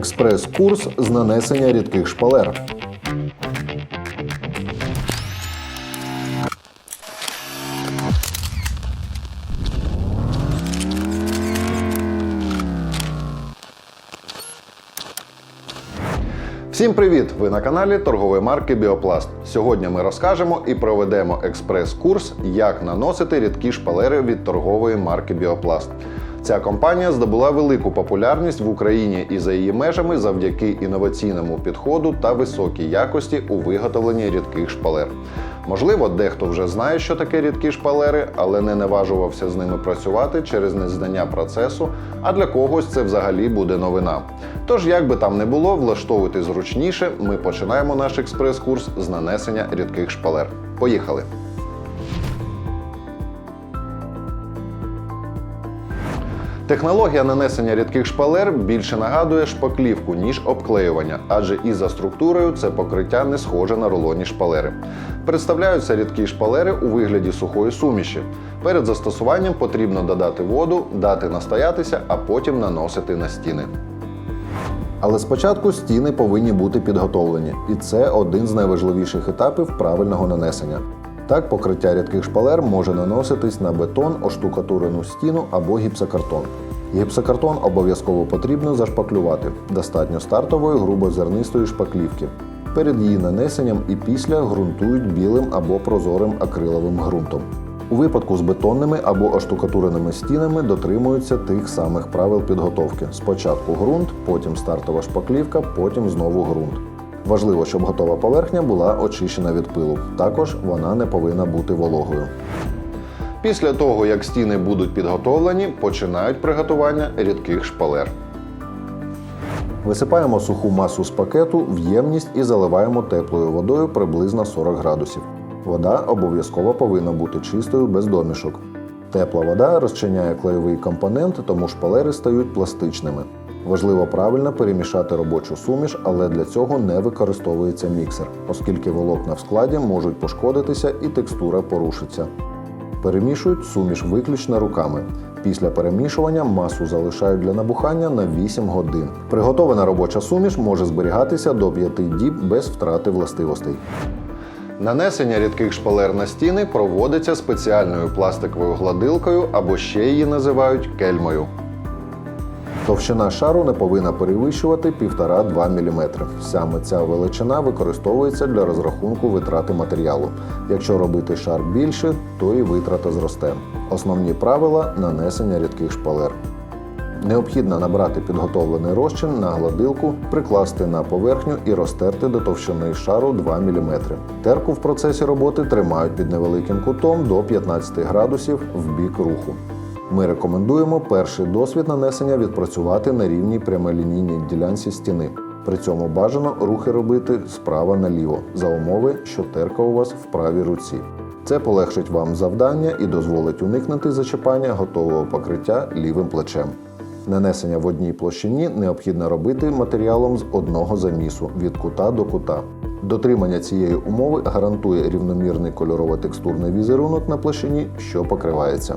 Експрес-курс з нанесення рідких шпалер. Всім привіт! Ви на каналі торгової марки Біопласт. Сьогодні ми розкажемо і проведемо експрес-курс, як наносити рідкі шпалери від торгової марки Біопласт. Ця компанія здобула велику популярність в Україні і за її межами завдяки інноваційному підходу та високій якості у виготовленні рідких шпалер. Можливо, дехто вже знає, що таке рідкі шпалери, але не наважувався з ними працювати через незнання процесу, а для когось це взагалі буде новина. Тож, як би там не було, влаштовуйте зручніше, ми починаємо наш експрес-курс з нанесення рідких шпалер. Поїхали! Технологія нанесення рідких шпалер більше нагадує шпаклівку, ніж обклеювання, адже і за структурою це покриття не схоже на рулонні шпалери. Представляються рідкі шпалери у вигляді сухої суміші. Перед застосуванням потрібно додати воду, дати настоятися, а потім наносити на стіни. Але спочатку стіни повинні бути підготовлені, і це один з найважливіших етапів правильного нанесення. Так, покриття рідких шпалер може наноситись на бетон, оштукатурену стіну або гіпсокартон. Гіпсокартон обов'язково потрібно зашпаклювати. Достатньо стартової грубозернистої шпаклівки. Перед її нанесенням і після ґрунтують білим або прозорим акриловим ґрунтом. У випадку з бетонними або оштукатуреними стінами дотримуються тих самих правил підготовки: спочатку ґрунт, потім стартова шпаклівка, потім знову ґрунт. Важливо, щоб готова поверхня була очищена від пилу. Також вона не повинна бути вологою. Після того, як стіни будуть підготовлені, починають приготування рідких шпалер. Висипаємо суху масу з пакету в ємність і заливаємо теплою водою приблизно 40 градусів. Вода обов'язково повинна бути чистою без домішок. Тепла вода розчиняє клеєвий компонент, тому шпалери стають пластичними. Важливо правильно перемішати робочу суміш, але для цього не використовується міксер, оскільки волокна в складі можуть пошкодитися і текстура порушиться. Перемішують суміш виключно руками. Після перемішування масу залишають для набухання на 8 годин. Приготована робоча суміш може зберігатися до 5 діб без втрати властивостей. Нанесення рідких шпалер на стіни проводиться спеціальною пластиковою гладилкою або ще її називають кельмою. Товщина шару не повинна перевищувати 1,5-2 мм. Саме ця величина використовується для розрахунку витрати матеріалу. Якщо робити шар більше, то і витрата зросте. Основні правила нанесення рідких шпалер. Необхідно набрати підготовлений розчин на гладилку, прикласти на поверхню і розтерти до товщини шару 2 мм. Терку в процесі роботи тримають під невеликим кутом до 15 градусів в бік руху. Ми рекомендуємо перший досвід нанесення відпрацювати на рівній прямолінійній ділянці стіни. При цьому бажано рухи робити справа наліво, за умови, що терка у вас в правій руці. Це полегшить вам завдання і дозволить уникнути зачіпання готового покриття лівим плечем. Нанесення в одній площині необхідно робити матеріалом з одного замісу від кута до кута. Дотримання цієї умови гарантує рівномірний кольорово-текстурний візерунок на площині, що покривається.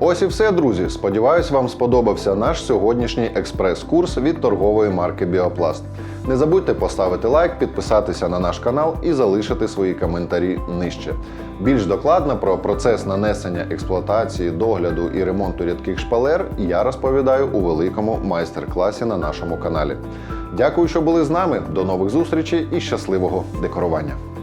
Ось і все, друзі. Сподіваюсь, вам сподобався наш сьогоднішній експрес-курс від торгової марки Біопласт. Не забудьте поставити лайк, підписатися на наш канал і залишити свої коментарі нижче. Більш докладно про процес нанесення експлуатації, догляду і ремонту рідких шпалер я розповідаю у великому майстер-класі на нашому каналі. Дякую, що були з нами. До нових зустрічей і щасливого декорування!